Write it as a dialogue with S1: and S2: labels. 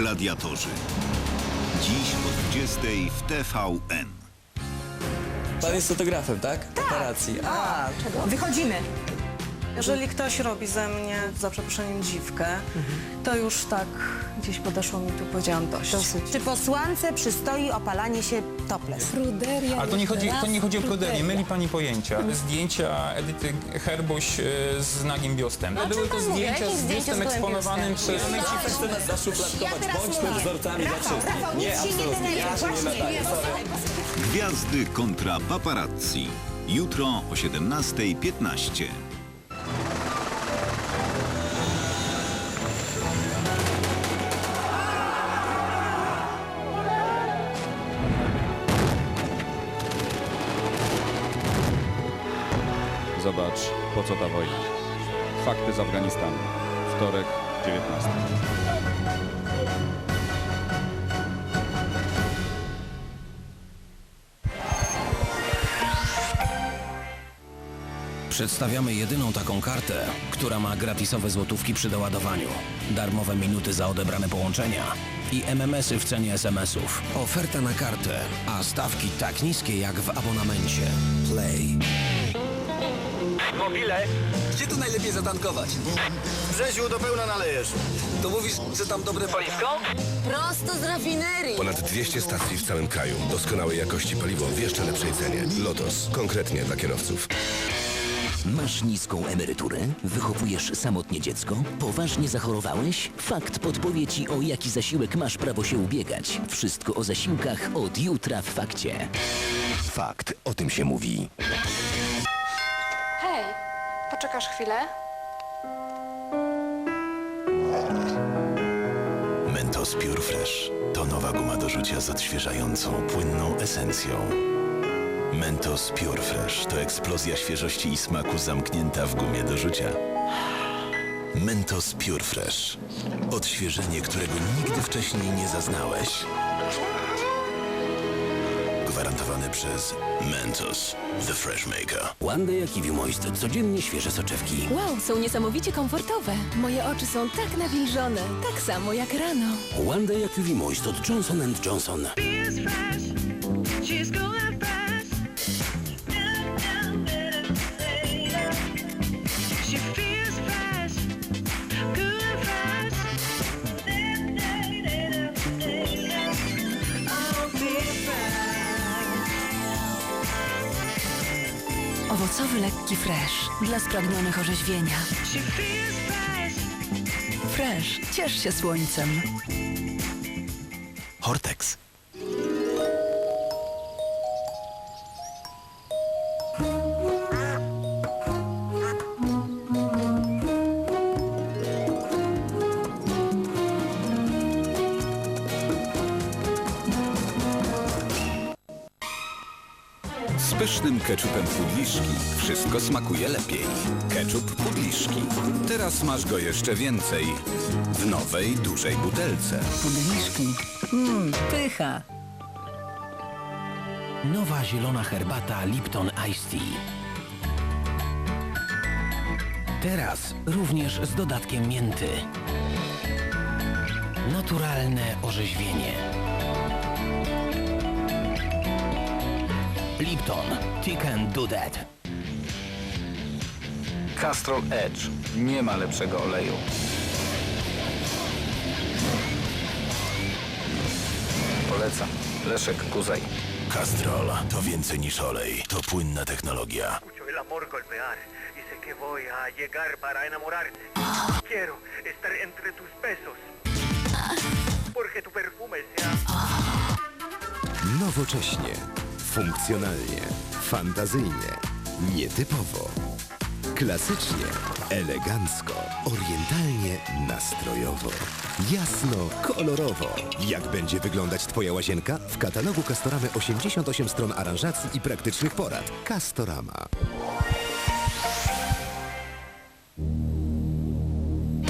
S1: Gladiatorzy. Dziś o 20 w TVN.
S2: Pan jest fotografem, tak? Operacji. A,
S3: Wychodzimy.
S4: Jeżeli ktoś robi ze mnie, za przeproszeniem, dziwkę, to już tak gdzieś podeszło mi tu, powiedziałam dość.
S3: Czy posłance przystoi opalanie się topless?
S5: Pruderia.
S6: Ale to nie chodzi, to nie chodzi o pruderię, myli pani pojęcia. Zdjęcia Edyty Herbuś e, z nagim biustem. Były to
S3: pan mówi?
S6: zdjęcia
S3: Jakie
S6: z
S3: zdjęcia
S6: biustem
S3: z gołym
S6: eksponowanym
S3: biustem?
S6: przez...
S2: my ci zaszufladkować.
S3: teraz
S2: Bądźmy
S3: mówię.
S2: wzorcami dla
S3: Rafał,
S2: wszystkich.
S3: Rafał,
S2: Nie,
S3: nic się nie
S2: absolutnie. Ja się nie nadaję.
S1: Gwiazdy kontra paparazzi. Jutro o 17.15.
S7: Zobacz, po co ta wojna. Fakty z Afganistanu. Wtorek, 19.
S8: Przedstawiamy jedyną taką kartę, która ma gratisowe złotówki przy doładowaniu, darmowe minuty za odebrane połączenia i MMS-y w cenie SMS-ów. Oferta na kartę, a stawki tak niskie jak w abonamencie. Play.
S9: Mobile,
S2: Gdzie tu najlepiej zatankować?
S9: Brzeziu do pełna nalejesz.
S2: To mówisz, że tam dobre
S9: Paliwko?
S3: Prosto z rafinerii.
S10: Ponad 200 stacji w całym kraju. Doskonałej jakości paliwo w jeszcze lepszej cenie. Lotos. Konkretnie dla kierowców.
S8: Masz niską emeryturę? Wychowujesz samotnie dziecko? Poważnie zachorowałeś? Fakt podpowie ci, o jaki zasiłek masz prawo się ubiegać. Wszystko o zasiłkach od jutra w fakcie.
S10: Fakt. O tym się mówi.
S5: Poczekasz chwilę?
S10: Mentos Pure Fresh. To nowa guma do rzucia z odświeżającą, płynną esencją. Mentos Pure Fresh to eksplozja świeżości i smaku zamknięta w gumie do rzucia. Mentos Pure Fresh. Odświeżenie, którego nigdy wcześniej nie zaznałeś. Gwarantowane przez Mentos, The Fresh Maker.
S8: One Day Kiwi Moist. Codziennie świeże soczewki.
S5: Wow, są niesamowicie komfortowe. Moje oczy są tak nawilżone, tak samo jak rano.
S8: One Day Kiwi Moist od Johnson Johnson.
S5: Owocowy lekki fresh dla spragnionych orzeźwienia. Fresh, ciesz się słońcem.
S10: Hortex.
S1: Pysznym keczupem Pudliszki wszystko smakuje lepiej. Keczup Pudliszki. Teraz masz go jeszcze więcej. W nowej, dużej butelce.
S8: Pudliszki. Mmm, pycha. Nowa zielona herbata Lipton Ice Tea. Teraz również z dodatkiem mięty. Naturalne orzeźwienie. Lipton. Tea can do that.
S6: Castrol Edge. Nie ma lepszego oleju. Polecam. Leszek Kuzaj.
S10: Castrol to więcej niż olej. To płynna technologia.
S9: Escucho el amor golpear y sé que voy a llegar para enamorarte. Quiero estar entre tus besos. Porque tu perfume sea...
S10: Nowocześnie, funkcjonalnie, fantazyjnie, nietypowo, klasycznie, elegancko, orientalnie, nastrojowo, jasno, kolorowo. Jak będzie wyglądać Twoja łazienka? W katalogu Castoramy 88 stron aranżacji i praktycznych porad. Castorama.